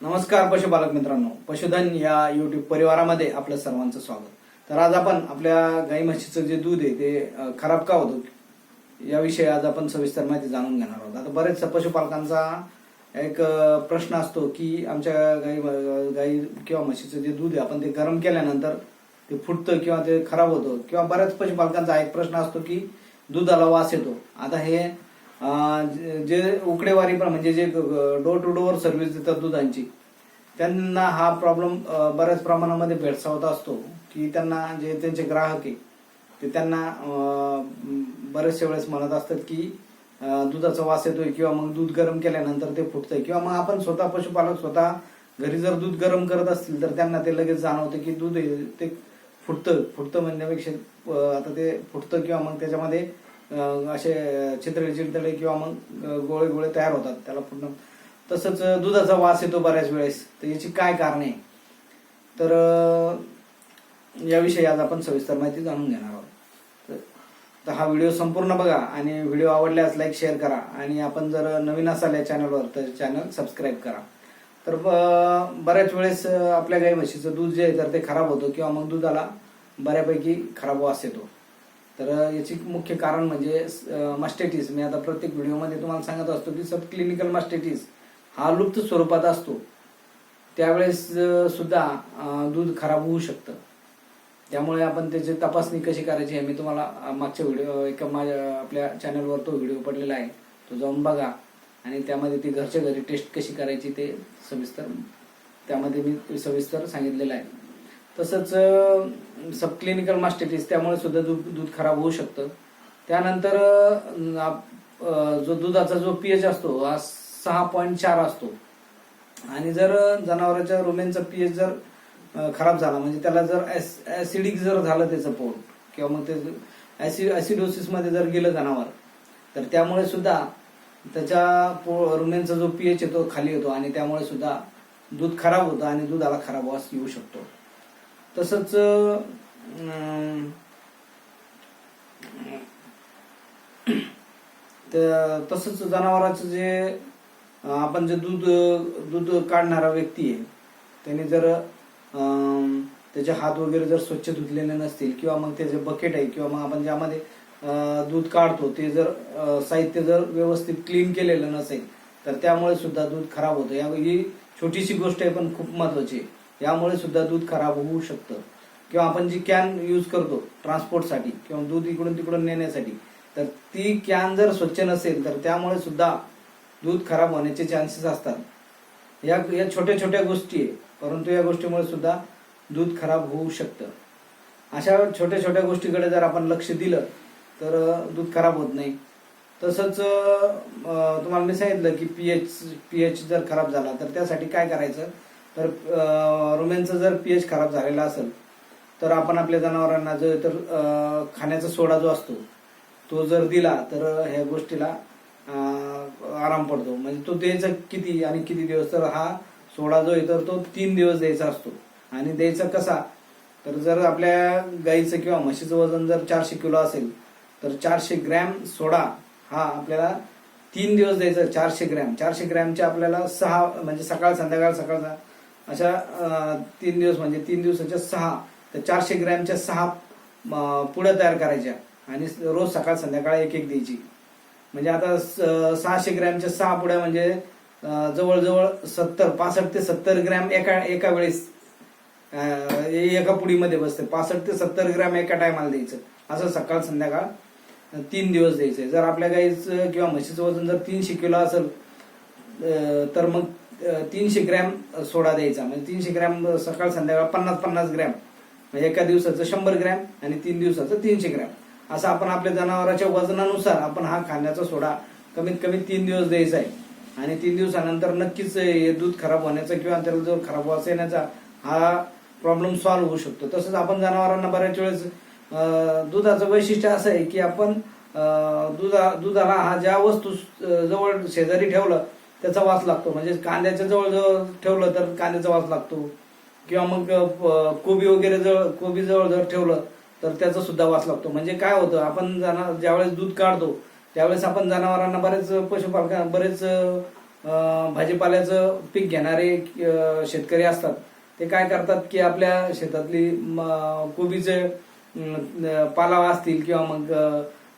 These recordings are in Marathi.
नमस्कार पशुपालक मित्रांनो. पशुधन या युट्यूब परिवारामध्ये आपलं सर्वांचं स्वागत. तर आज आपण आपल्या गाई म्हशीचं जे दूध आहे ते खराब का होतं याविषयी आज आपण सविस्तर माहिती जाणून घेणार आहोत. आता बरेच पशुपालकांचा एक प्रश्न असतो की आमच्या गाई गाई किंवा म्हशीचं जे दूध आहे आपण ते गरम केल्यानंतर ते फुटतं किंवा ते खराब होतं किंवा बऱ्याच पशुपालकांचा एक प्रश्न असतो की दुधाला वास येतो. आता हे जे- उकडेवारी पण म्हणजे जे डोर टू डोअर सर्व्हिस देतात दुधांची त्यांना हा प्रॉब्लेम बऱ्याच प्रमाणामध्ये भेडसावत असतो की त्यांना जे त्यांचे ग्राहक आहे ते त्यांना अं, बरेचशा वेळेस म्हणत असतात की दुधाचा वास येतोय किंवा मग दूध गरम केल्यानंतर ते फुटतंय किंवा मग आपण स्वतः पशुपालक स्वतः घरी जर दूध गरम करत असतील तर त्यांना ते लगेच जाणवतं की दूध ते फुटतं फुटतं म्हणण्यापेक्षा आता ते फुटतं किंवा मग त्याच्यामध्ये असे चितळे चितळे किंवा मग गोळे गोळे तयार होतात त्याला पूर्ण तसंच दुधाचा वास येतो बऱ्याच वेळेस. तर याची काय कारणे? आहे? तर याविषयी आज आपण सविस्तर माहिती जाणून घेणार आहोत. तर- तर हा व्हिडिओ संपूर्ण बघा आणि व्हिडिओ आवडल्यास लाईक शेअर करा. आणि आपण जर नवीन असाल या चॅनलवर तर चॅनल सबस्क्राईब करा. तर ब- बऱ्याच वेळेस आपल्या गाई म्हशीचं दूध जे आहे तर ते खराब होतं किंवा मग दुधाला बऱ्यापैकी खराब वास येतो. तर याची मुख्य कारण म्हणजे मास्टेटिस मी आता प्रत्येक व्हिडिओमध्ये तुम्हाला सांगत असतो की सब क्लिनिकल मास्टेटिस हा लुप्त स्वरूपात असतो. त्यावेळेस सुद्धा दूध खराब होऊ शकतं. त्यामुळे आपण त्याची तपासणी कशी करायची हे मी तुम्हाला मागच्या व्हिडिओ एका माझ्या आपल्या चॅनलवर तो व्हिडिओ पडलेला आहे. तो जाऊन बघा. आणि त्यामध्ये ती घरच्या घरी टेस्ट कशी करायची ते सविस्तर त्यामध्ये मी सविस्तर सांगितलेलं आहे. तसंच सब क्लिनिकल मास्टेटिस त्यामुळे सुद्धा दूध दूध खराब होऊ शकतं. त्यानंतर जो दुधाचा जो पीएच असतो हा सहा पॉईंट चार असतो. आणि जर जनावरांच्या रुमेनचा पीएच जर खराब झाला म्हणजे त्याला जर ऍसिडिक जर झालं त्याचं पोट किंवा मग ते ऍसिडोसिसमध्ये जर गेलं जनावर तर त्यामुळे सुद्धा त्याच्या पो रुमेनचा जो पीएच येतो खाली येतो आणि त्यामुळे सुद्धा दूध खराब होतं आणि दुधाला खराब वास येऊ शकतो. तसंच तसंच जनावरांचं जे आपण जे दूध दूध काढणारा व्यक्ती आहे त्याने जर त्याचे हात वगैरे जर स्वच्छ धुतलेले नसतील किंवा मग त्याचे बकेट आहे किंवा मग आपण ज्यामध्ये दूध काढतो ते जर साहित्य जर व्यवस्थित क्लीन केलेलं नसेल तर त्यामुळे सुद्धा दूध खराब होतं. या ही छोटीशी गोष्ट आहे पण खूप महत्वाची आहे. यामुळे सुद्धा दूध खराब होऊ शकतं. किंवा आपण जी कॅन यूज करतो ट्रान्सपोर्टसाठी किंवा दूध इकडून तिकडून नेण्यासाठी तर ती कॅन जर स्वच्छ नसेल तर त्यामुळे सुद्धा दूध खराब होण्याचे चान्सेस असतात. या या छोट्या छोट्या गोष्टी आहे परंतु या गोष्टीमुळे सुद्धा दूध खराब होऊ शकतं. अशा छोट्या छोट्या गोष्टीकडे जर आपण लक्ष दिलं तर दूध खराब होत नाही. तसंच तुम्हाला मी सांगितलं की पी एच पी एच जर खराब झाला तर त्यासाठी काय करायचं? तर रुमेनचं जर पीएच खराब झालेला असेल तर आपण आपल्या जनावरांना जो तर खाण्याचा सोडा जो असतो तो जर दिला तर ह्या गोष्टीला आराम पडतो. म्हणजे तो द्यायचा किती आणि किती दिवस तर हा सोडा जो आहे तर तो तीन दिवस द्यायचा असतो. आणि द्यायचा कसा? तर जर आपल्या गाईचं किंवा म्हशीचं वजन जर चारशे किलो असेल तर चारशे ग्रॅम सोडा हा आपल्याला तीन दिवस द्यायचा चारशे ग्रॅम. चारशे ग्रॅमचे आपल्याला सहा म्हणजे सकाळ संध्याकाळ सकाळ अशा तीन दिवस म्हणजे तीन दिवसाच्या सहा तर चारशे ग्रॅमच्या सहा पुढं पुड्या तयार करायच्या. आणि रोज सकाळ संध्याकाळ एक एक द्यायची. म्हणजे आता स- सहाशे ग्रॅमच्या सहा पुड्या म्हणजे जवळजवळ सत्तर पासष्ट ते सत्तर ग्रॅम एका एका वेळेस एका पुडीमध्ये बसते. पासष्ट ते सत्तर ग्रॅम एका टायमाला द्यायचं. असं सकाळ संध्याकाळ तीन दिवस द्यायचं. जर आपल्या गाईचं किंवा म्हशीचं वजन जर तीनशे किलो असेल तर मग तीनशे ग्रॅम सोडा द्यायचा. म्हणजे तीनशे ग्रॅम सकाळ संध्याकाळ पन्नास पन्नास ग्रॅम. म्हणजे एका दिवसाचं शंभर ग्रॅम आणि तीन दिवसाचं तीनशे ग्रॅम. असं आपण आपल्या जनावरांच्या वजनानुसार आपण हा खाण्याचा सोडा कमीत कमी तीन दिवस द्यायचा आहे. आणि तीन दिवसानंतर नक्कीच हे दूध खराब होण्याचा किंवा त्याला जो खराब वास येण्याचा हा प्रॉब्लेम सॉल्व्ह होऊ शकतो. तसंच आपण जनावरांना बऱ्याच वेळेस दुधाचं वैशिष्ट्य असं आहे की आपण दुधा दुधाला हा ज्या वस्तू जवळ शेजारी ठेवलं त्याचा वास लागतो. म्हणजे कांद्याच्या जवळ जवळ ठेवलं तर कांद्याचा वास लागतो. किंवा मग कोबी वगैरे जवळ कोबी जवळ जर ठेवलं तर त्याचा सुद्धा वास लागतो. म्हणजे काय होतं आपण जना ज्यावेळेस दूध काढतो त्यावेळेस आपण जनावरांना बरेच पशुपालका बरेच भाजीपाल्याचं पीक घेणारे शेतकरी असतात. ते काय करतात की आपल्या शेतातली कोबीचे अं, पालावा असतील किंवा मग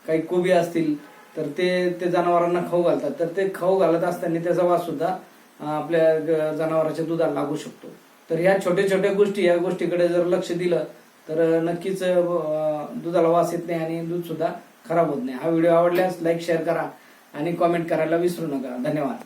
काही कोबी असतील तर ते ते जनावरांना खाऊ घालतात. तर ते खाऊ घालत असताना त्याचा वास सुद्धा आपल्या ग- जनावरांच्या दुधाला लागू शकतो. तर ह्या छोट्या छोट्या गोष्टी या गोष्टीकडे जर लक्ष दिलं तर नक्कीच दुधाला वास येत नाही आणि दूध सुद्धा खराब होत नाही. हा व्हिडिओ आवडल्यास लाईक शेअर करा आणि कॉमेंट करायला विसरू नका. धन्यवाद.